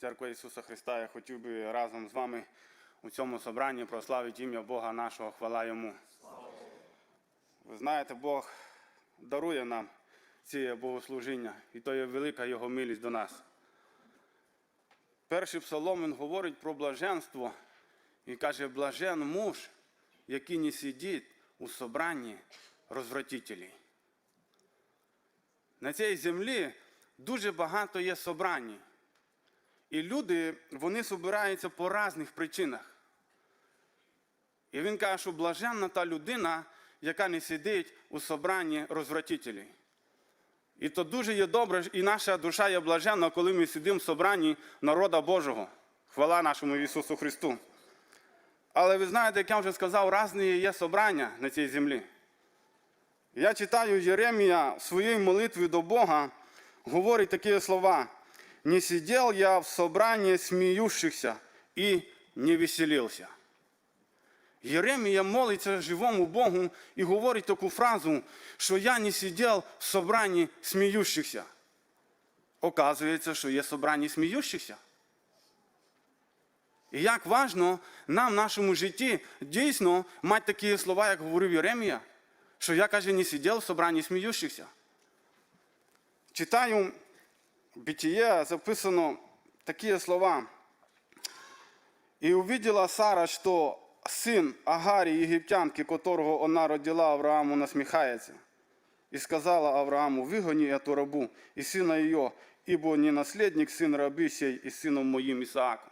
Церква Ісуса Христа, я хотів би разом з вами у цьому собранні прославити ім'я Бога нашого, хвала Йому. Ви знаєте, Бог дарує нам ці богослужіння, і то є велика Його милість до нас. Перший псалом він говорить про блаженство і каже, блажен муж, який не сидить у собранні розвратителей. На цій землі дуже багато є собрань. І люди, вони збираються по різних причинах. І він каже, що блаженна та людина, яка не сидить у собранні розвратителей. І то дуже є добре, і наша душа є блаженна, коли ми сидимо в собранні народа Божого. Хвала нашому Ісусу Христу. Але ви знаєте, як я вже сказав, різні є собрання на цій землі. Я читаю Єремія в своїй молитві до Бога, говорить такі слова. «Не сидел я в собрании смеющихся и не веселился». Єремія молиться живому Богу і говорить таку фразу, що я не сидів в собранні сміющихся. Оказується, що є собрання сміющихся. І як важно нам в нашому житті дійсно мати такі слова, як говорив Єремія, що я, каже, не сидів в собранні сміющихся. Читаю Бытие записано такие слова. «И увидела Сара, что сын Агари, египтянки, которого она родила Аврааму, насмехается. И сказала Аврааму, выгони эту рабу и сына ее, ибо не наследник сын раби сей и сыном моим Ісааком.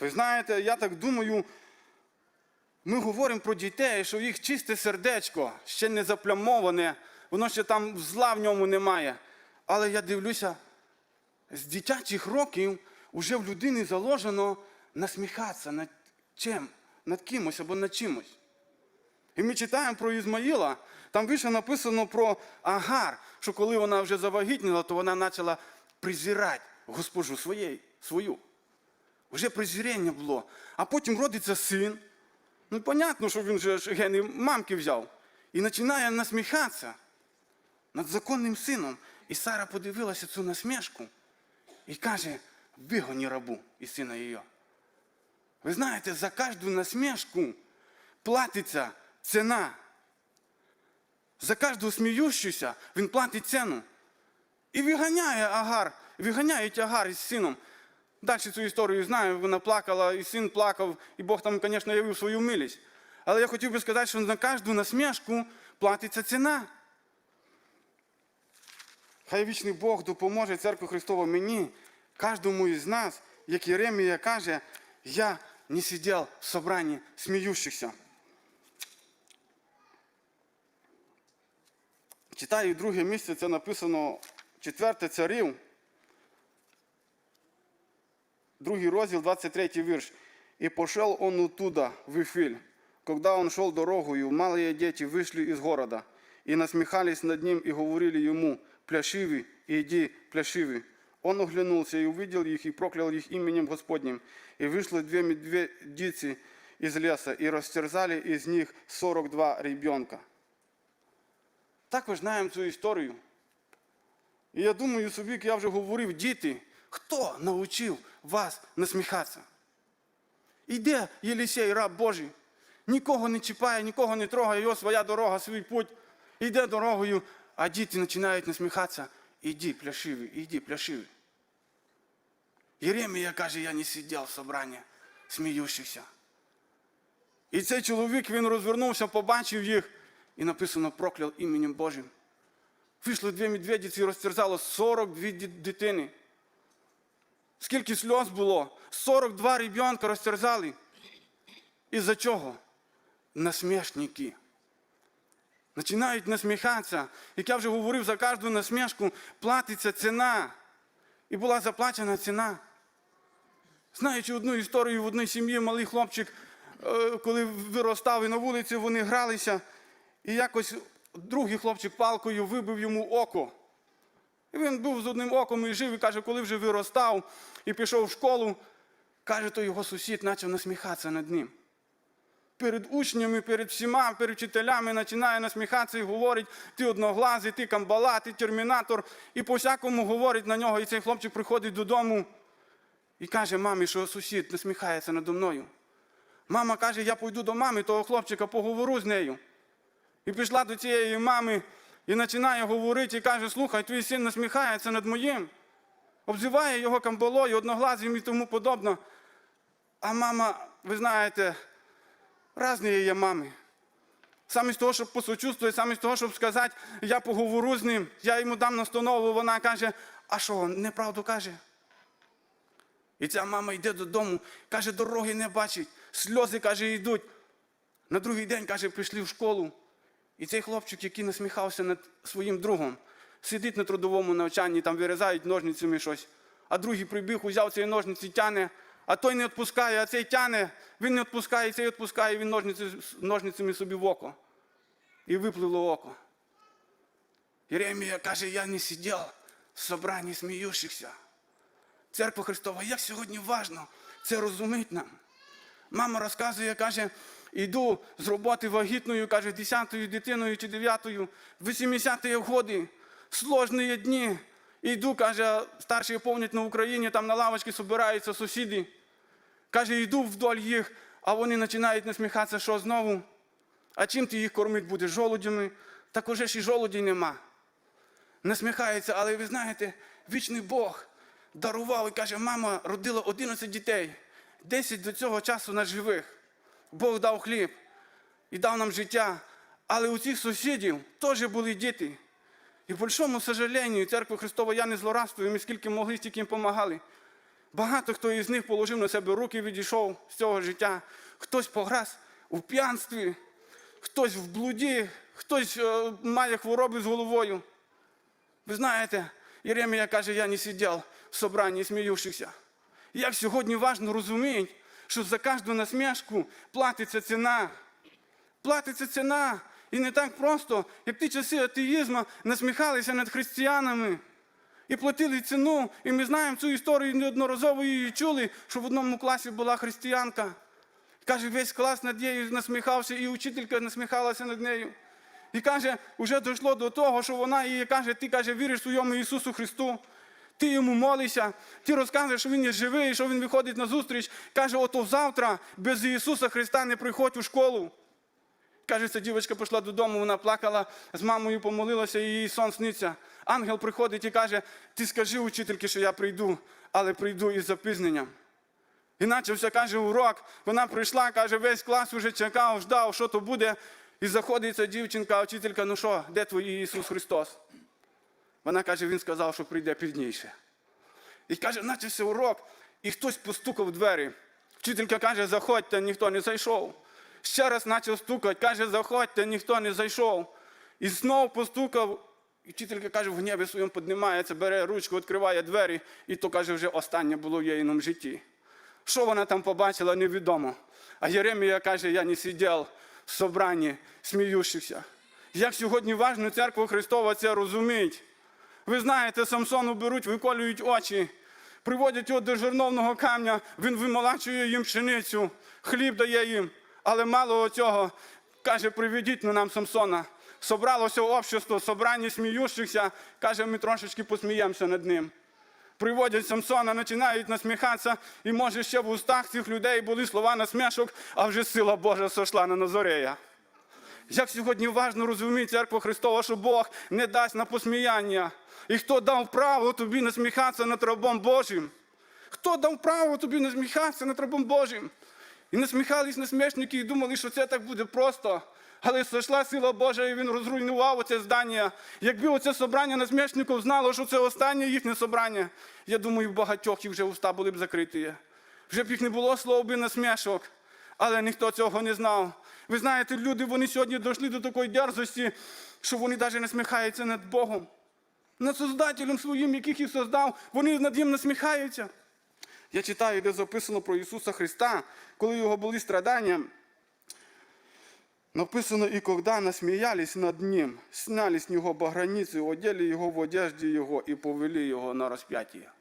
Ви знаєте, я так думаю, ми говоримо про дітей, що їх чисте сердечко, ще не заплямоване, воно ще там зла в ньому немає. Але я дивлюся, з дитячих років вже в людини заложено насміхатися над чим, над кимось або над чимось. І ми читаємо про Ізмаїла, там вище написано про Агар, що коли вона вже завагітніла, то вона почала презирати госпожу своєї, свою. Вже презирення було. А потім родиться син. Ну, понятно, що він же гени мамки взяв. І починає насміхатися над законним сином. І Сара подивилася цю насмішку і каже, вигоні рабу і сина її. Ви знаєте, за кожну насмішку платиться ціна. За кожну сміющуся він платить ціну. І виганяє Агар, виганяють Агар із сином. Далі цю історію знаю, вона плакала, і син плакав, і Бог там, звісно, явив свою милість. Але я хотів би сказати, що на кожну насмішку платиться ціна. Хай вічний Бог допоможе церкві Христова мені, кожному із нас, як Єремія каже, я не сидів в собранні сміющихся. Читаю друге місце, це написано четверте царів, другий розділ, 23 вірш. «И пошел он оттуда, в Вифиль. Когда он шел дорогою, малые дети вышли из города и насмехались над ним и говорили ему, пляшивый, иди, пляшивый. Он оглянулся и увидел их, и проклял их именем Господним. И вышло две медведицы из леса, и растерзали из них 42 ребенка. Так ми знаємо цю історію. І я думаю собі, як я вже говорив, діти, хто навчив вас насміхатися? Іде Єлісей, раб Божий, нікого не чіпає, нікого не трогає, його своя дорога, свій путь. Іде дорогою, а діти починають насміхатися. Іди, пляшивий, іди, пляшивий. Єремія каже, я не сидів в собранні сміючихся. І цей чоловік він розвернувся, побачив їх і написано прокляв іменем Божим. Вийшли дві медведиці і розтерзало 42 дитини. Скільки сльоз було? 42 ребенка розтерзали. І за чого? Насмішники. Починають насміхатися. Як я вже говорив, за кожну насмішку платиться ціна. І була заплачена ціна. Знаючи одну історію в одній сім'ї, малий хлопчик, е, коли виростав і на вулиці, вони гралися, і якось другий хлопчик палкою вибив йому око. І він був з одним оком і жив, і каже, коли вже виростав і пішов в школу, каже, то його сусід почав насміхатися над ним. Перед учнями, перед всіма, перед вчителями починає насміхатися і говорить, ти одноглазий, ти камбала, ти термінатор. І по всякому говорить на нього. І цей хлопчик приходить додому і каже мамі, що сусід насміхається надо мною. Мама каже, я пойду до мами того хлопчика, поговорю з нею. І пішла до цієї мами і починає говорити і каже, слухай, твій син насміхається над моїм, обзиває його камбалою, одноглазим і тому подобно. А мама, ви знаєте, різні є мами. Саме з того, щоб посочувствувати, саме з того, щоб сказати, я поговорю з ним, я йому дам настанову, вона каже, а що, неправду каже? І ця мама йде додому, каже, дороги не бачить, сльози, каже, йдуть. На другий день, каже, прийшли в школу. І цей хлопчик, який насміхався над своїм другом, сидить на трудовому навчанні, там вирізають ножницями щось. А другий прибіг, узяв цієї ножниці, тяне, а той не відпускає, а цей тяне, він не відпускає, цей відпускає, він ножницями собі в око. І випливло око. Єремія каже, я не сидів в собранні сміючихся. Церква Христова, як сьогодні важно це розуміти нам. Мама розказує, каже, йду з роботи вагітною, каже, 10-ю дитиною чи 9-ю, 80-ті годи, сложні дні. Йду, каже, старші повнять на Україні, там на лавочці збираються сусіди. Каже, йду вдоль їх, а вони починають насміхатися, що знову. А чим ти їх кормити будеш? Жолудями? Так уже ж і жолудів нема. Насміхається, але ви знаєте, вічний Бог дарував і каже, мама родила 11 дітей, 10 до цього часу на живих. Бог дав хліб і дав нам життя. Але у цих сусідів теж були діти. І в большому сожалению, церква Христова, я не злорадствую, ми скільки могли, стільки їм допомагали. Багато хто із них положив на себе руки, відійшов з цього життя. Хтось пограз у п'янстві, хтось в блуді, хтось е, має хвороби з головою. Ви знаєте, Єремія каже, я не сидів в собранні сміючихся. Як сьогодні важно розуміти, що за кожну насмішку платиться ціна. Платиться ціна. І не так просто, як ті часи атеїзму насміхалися над християнами і платили ціну. І ми знаємо цю історію неодноразово її чули, що в одному класі була християнка. Каже, весь клас над нею насміхався, і учителька насміхалася над нею. І каже, вже дійшло до того, що вона їй каже, ти каже, віриш своєму Ісусу Христу. Ти йому молишся, ти розказуєш, що він є живий, що він виходить на зустріч. Каже, ото завтра без Ісуса Христа не приходь у школу. Каже, ця дівчинка пішла додому, вона плакала, з мамою помолилася, і їй сон сниться. Ангел приходить і каже, ти скажи учительки, що я прийду, але прийду із запізненням. І почався, каже, урок. Вона прийшла, каже, весь клас уже чекав, ждав, що то буде. І заходить ця дівчинка, а вчителька, ну що, де твій Ісус Христос? Вона каже, він сказав, що прийде пізніше. І каже, почався урок, і хтось постукав в двері. Вчителька каже, заходьте, ніхто не зайшов. Ще раз почав стукати, каже, заходьте, ніхто не зайшов. І знову постукав. І вчителька каже, в гніві своєму піднімається, бере ручку, відкриває двері, і то каже, вже останнє було в її житті. Що вона там побачила, невідомо. А Єремія каже, я не сидів в собранні, сміючися. Як сьогодні важно церква Христова це розуміти. Ви знаєте, Самсону беруть, виколюють очі, приводять його до жирновного камня, він вимолачує їм пшеницю, хліб дає їм. Але мало цього, каже, приведіть на нам Самсона. Собралося общество, собрання сміючихся, каже, ми трошечки посміємося над ним. Приводять Самсона, починають насміхатися, і може ще в устах цих людей були слова насмішок, а вже сила Божа сошла на Назорея. Як сьогодні важно розуміти церква Христова, що Бог не дасть на посміяння. І хто дав право тобі насміхатися над рабом Божим? Хто дав право тобі насміхатися над рабом Божим? І насміхались насмішники і думали, що це так буде просто. Але зайшла сила Божа, і він розруйнував оце здання. Якби оце собрання насмішників знало, що це останнє їхнє собрання, я думаю, в багатьох їх вже уста були б закриті. Вже б їх не було слов би насмішок, але ніхто цього не знав. Ви знаєте, люди вони сьогодні дійшли до такої дерзості, що вони навіть насміхаються над Богом. Над Создателем своїм, яких їх создав, вони над ним насміхаються. Я читаю, де записано про Ісуса Христа, коли його були страдання. Написано, и когда насмеялись над ним, сняли с него баграницы, одели его в одежді його і повели його на розп'яття.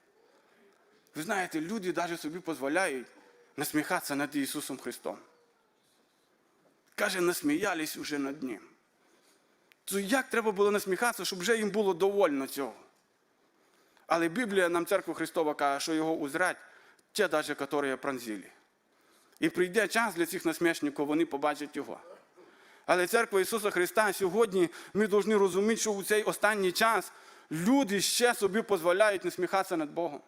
Ви знаєте, люди навіть собі дозволяють насміхатися над Ісусом Христом. Каже, насміялись уже над Ним. То як треба було насміхатися, щоб вже їм було довольно цього? Але Біблія нам церква Христова каже, що його узрать, ті навіть, які пронзили. І прийде час для цих насмішників, вони побачать його. Але церква Ісуса Христа сьогодні ми повинні розуміти, що у цей останній час люди ще собі дозволяють насміхатися над Богом.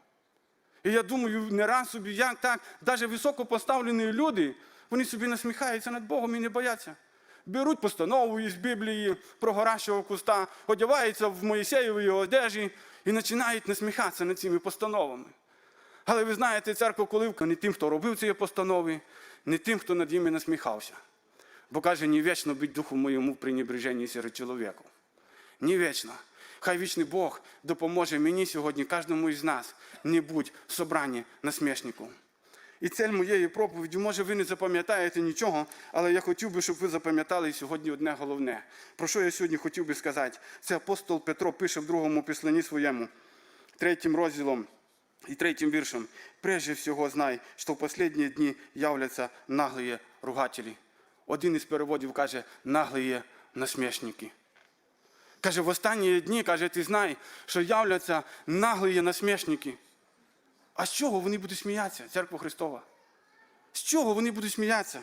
І я думаю, не раз собі, як так, навіть високо поставлені люди, вони собі насміхаються над Богом і не бояться. Беруть постанову із Біблії про горащого куста, одягаються в Моїсеєві одежі і починають насміхатися над цими постановами. Але ви знаєте, церква коли не тим, хто робив ці постанови, не тим, хто над ними насміхався. Бо каже, не вічно бути духу моєму в пренебреженні серед чоловіка. Не вічно. Хай вічний Бог допоможе мені сьогодні, кожному із нас, не будь в собранні насмішником. І цель моєї проповіді, може, ви не запам'ятаєте нічого, але я хотів би, щоб ви запам'ятали сьогодні одне головне. Про що я сьогодні хотів би сказати? Це апостол Петро пише в другому післанні своєму, третім розділом і третім віршем. Прежде всього знай, що в останні дні являться наглі ругателі. Один із переводів каже, наглі насмішники. Каже, в останні дні, каже, ти знай, що являться наглі насмішники. А з чого вони будуть сміятися, церква Христова? З чого вони будуть сміятися?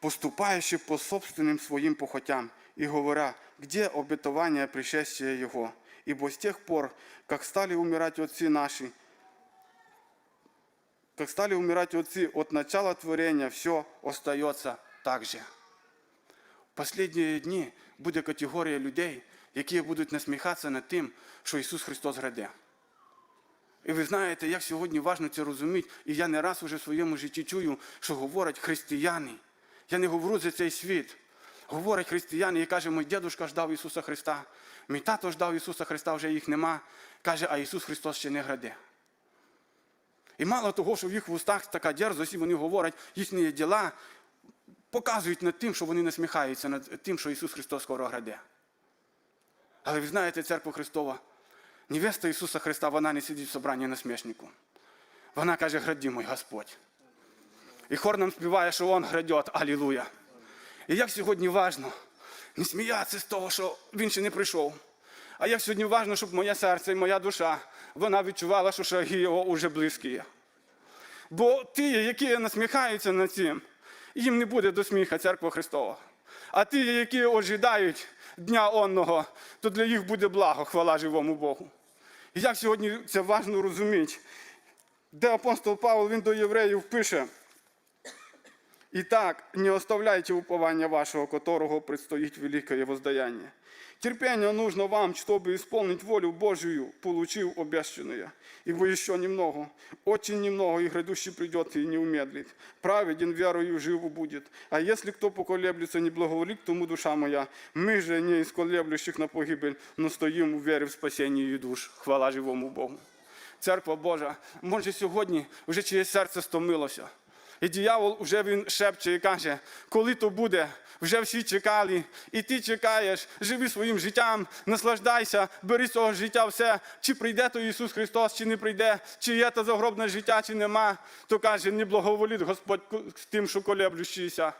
Поступаючи по собственним своїм похотям и говоря, где обетование пришествия Его? Ибо с тех пор, как стали умирать отцы наши, как стали умирать отцы от начала творения, все остается так же. В последні дні буде категорія людей, які будуть насміхатися над тим, що Ісус Христос граде. І ви знаєте, як сьогодні важливо це розуміти, і я не раз уже в своєму житті чую, що говорять християни. Я не говорю за цей світ. Говорять християни і каже, мій дідушка ждав Ісуса Христа, мій тато ждав Ісуса Христа, вже їх нема. Каже, а Ісус Христос ще не граде. І мало того, що в їх в устах така дерзость, і вони говорять, їхні діла показують над тим, що вони насміхаються над тим, що Ісус Христос скоро граде. Але ви знаєте, церква Христова, невеста Ісуса Христа, вона не сидить в собранні насмішнику. Вона каже, граді мой Господь. І хор нам співає, що Он градет, алілуя. І як сьогодні важно не сміятися з того, що він ще не прийшов. А як сьогодні важно, щоб моє серце і моя душа, вона відчувала, що шаги його уже близькі. Бо ті, які насміхаються над цим, їм не буде до сміха церква Христова. А ті, які ожидають дня онного, то для їх буде благо, хвала живому Богу. І як сьогодні це важно розуміти, де апостол Павло він до євреїв пише. Итак, не оставляйте упования вашего, которого предстоит великое воздаяние. Терпение нужно вам, чтобы исполнить волю Божию, получив обещанное. Ибо еще немного, очень немного, и грядущий придет и не умедлит. Праведен верою живу будет. А если кто поколеблется, не благоволит тому душа моя, мы же не из колеблющих на погибель, но стоим у вере в спасении душ. Хвала живому Богу. Церква Божа, може сьогодні вже чиєсь серце стомилося. І діявол вже він шепче і каже, коли то буде, вже всі чекали, і ти чекаєш, живи своїм життям, наслаждайся, бери з цього життя все, чи прийде то Ісус Христос, чи не прийде, чи є то загробне життя, чи нема, то каже, не благоволіт Господь з тим, що колеблющийся.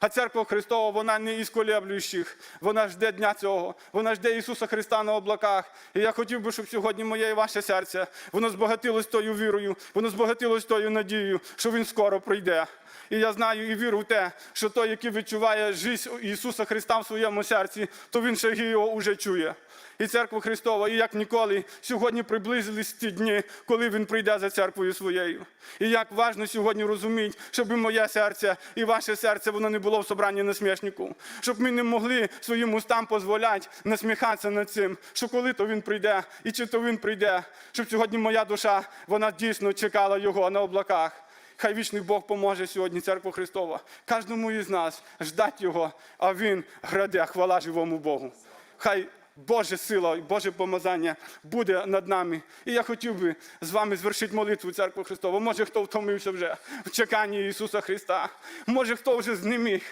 А церква Христова, вона не із колеблюючих, вона жде дня цього, вона жде Ісуса Христа на облаках. І я хотів би, щоб сьогодні моє і ваше серце, воно збагатилось тою вірою, воно збагатилось тою надією, що Він скоро прийде. І я знаю і вірю в те, що той, який відчуває життя Ісуса Христа в своєму серці, то він ще його уже чує. І церква Христова, і як ніколи, сьогодні приблизились ті дні, коли Він прийде за церквою своєю. І як важно сьогодні розуміти, щоб і моє серце, і ваше серце, воно не було в собранні насмішнику. Щоб ми не могли своїм устам дозволяти насміхатися над цим, що коли то він прийде, і чи то він прийде, щоб сьогодні моя душа, вона дійсно чекала його на облаках. Хай вічний Бог поможе сьогодні, церква Христова, кожному із нас ждать Його, а Він граде, хвала живому Богу. Хай Божа сила, Боже помазання буде над нами. І я хотів би з вами звершити молитву церкви Христову. Може, хто втомився вже в чеканні Ісуса Христа. Може, хто вже знеміг.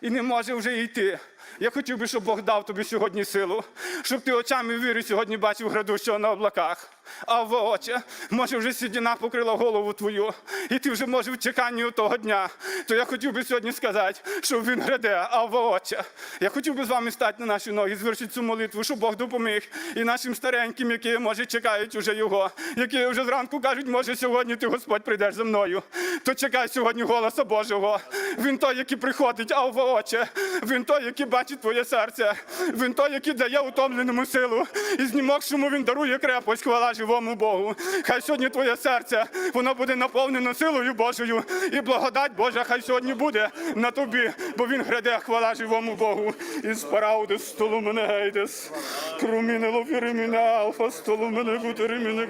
і не може вже йти. Я хотів би, щоб Бог дав тобі сьогодні силу, щоб ти очами віри сьогодні бачив грядущого на облаках. А в очі, може, вже сідіна покрила голову твою, і ти вже може в чеканні того дня. То я хотів би сьогодні сказати, що він гряде, а в очі. Я хотів би з вами стати на наші ноги, звершити цю молитву, щоб Бог допоміг і нашим стареньким, які, може, чекають уже його, які вже зранку кажуть, може, сьогодні ти, Господь, прийдеш за мною. То чекай сьогодні голоса Божого. Він той, який приходить, а очі. Він той, який бачить твоє серце. Він той, який дає утомленому силу. І знімокшому він дарує крепость, хвала живому Богу. Хай сьогодні твоє серце, воно буде наповнено силою Божою. І благодать Божа, хай сьогодні буде на тобі, бо він гряде, хвала живому Богу. Із параудис столу мене гейдес. Круміне лофіри мене алфа столу мене мене